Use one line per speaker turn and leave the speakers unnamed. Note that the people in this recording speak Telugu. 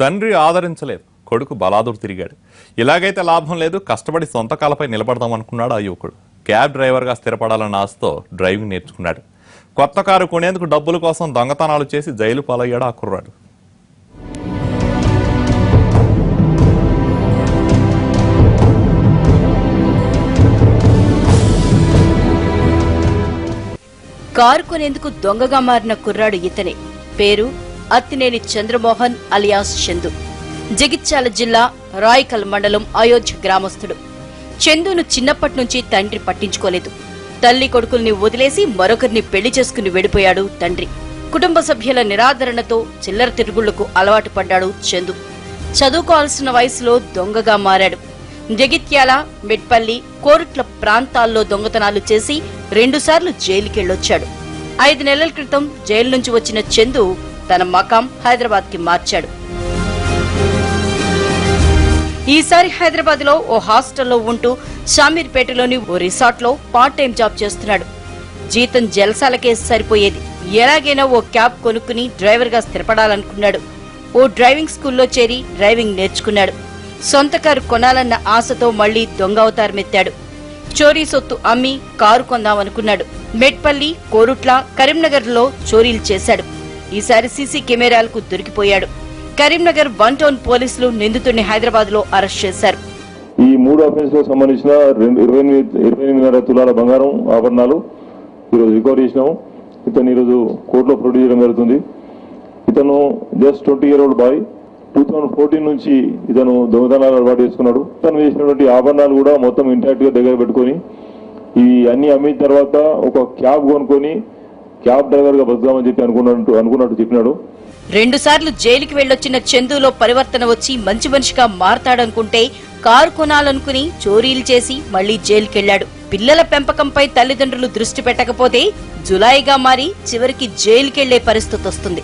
తండ్రి ఆదరించలేదు కొడుకు బలాదురు తిరిగాడు. ఇలాగైతే లాభం లేదు కష్టపడి సొంత కాలపై నిలబడదాం అనుకున్నాడు ఆ యువకుడు. క్యాబ్ డ్రైవర్గా స్థిరపడాలన్న ఆశతో డ్రైవింగ్ నేర్చుకున్నాడు. కొత్త కారు కొనేందుకు డబ్బుల కోసం దొంగతనాలు చేసి జైలు పాలయ్యాడు ఆ కుర్రాడు.
కారు కొనేందుకు దొంగగా మారిన కుర్రాడు ఇతనే. పేరు అత్తినేని చంద్రమోహన్ అలియాస్ చందు. జగిత్యాల జిల్లా రాయకల్ మండలం అయోధ్య గ్రామస్తుడు చందును చిన్నప్పటి నుంచి తండ్రి పట్టించుకోలేదు. తల్లి కొడుకుల్ని వదిలేసి మరొకరిని పెళ్ళి చేసుకుని వెడిపోయాడు తండ్రి. కుటుంబ సభ్యుల నిరాదరణతో చిల్లర తిరుగుళ్ళకు అలవాటు పడ్డాడు చందు. చదువుకోవాల్సిన వయసులో దొంగగా మారాడు. జగిత్యాల మెట్పల్లి కోరుట్ల ప్రాంతాల్లో దొంగతనాలు చేసి రెండుసార్లు జైలుకెళ్ళొచ్చాడు ఐదు నెలల క్రితం జైలు నుంచి వచ్చిన చందు తన మకాం హైదరాబాద్కి మార్చాడు. ఈసారి హైదరాబాద్లో ఓ హాస్టల్లో ఉంటూ షామీర్పేటలోని ఓ రిసార్ట్లో పార్ట్ టైం జాబ్ చేస్తున్నాడు. జీతం జలసాలకే సరిపోయేది. ఎలాగైనా ఓ క్యాబ్ కొనుక్కుని డ్రైవర్గా స్థిరపడాలనుకున్నాడు. ఓ డ్రైవింగ్ స్కూల్లో చేరి డ్రైవింగ్ నేర్చుకున్నాడు. సొంత కారు కొనాలన్న ఆశతో మళ్ళీ దొంగ అవతారమెత్తాడు. చోరీ సొత్తు అమ్మి కారు కొందామనుకున్నాడు. మెట్పల్లి కోరుట్ల కరీంనగర్లో చోరీలు చేశాడు. ఈసారి సీసీ కెమెరాలకు దొరికిపోయాడు. కరీంనగర్ వన్ టౌన్ పోలీసులు నిందితుడిని హైదరాబాద్లో అరెస్ట్ చేశారు.
ఈ మూడు అఫెన్స్ సంబంధించిన రెండు ఇరవై ఎనిమిది ఇరవై ఎనిమిదిన్నర తులాల బంగారం ఆభరణాలు ఈరోజు రికవర్ చేసినాము ఇతను ఈరోజు కోర్టులో ప్రొడ్యూస్ చేయడం జరుగుతుంది. ఇతను just twenty year old boy. Two thousand fourteen నుంచి ఇతను దొంగతనాలు అలవాటు చేసుకున్నాడు. ఇతను చేసినటువంటి ఆభరణాలు కూడా మొత్తం ఇంటాక్ట్గా దగ్గర పెట్టుకొని ఇవి అన్ని అమ్మిన తర్వాత ఒక క్యాబ్ కొనుక్కొని క్యాబ్ డ్రైవర్గా బతుకుదామని చెప్పి అనుకున్నట్టు అనుకున్నట్టు చెప్పినాడు.
రెండుసార్లు జైలుకి వెళ్ళొచ్చిన చందులో పరివర్తన వచ్చి మంచి మనిషిగా మారతాడనుకుంటే కారు కొనాలనుకుని చోరీలు చేసి మళ్ళీ జైలుకెళ్ళాడు పిల్లల పెంపకంపై తల్లిదండ్రులు దృష్టి పెట్టకపోతే జులాయిగా మారి చివరికి జైలుకెళ్ళే పరిస్థితి వస్తుంది.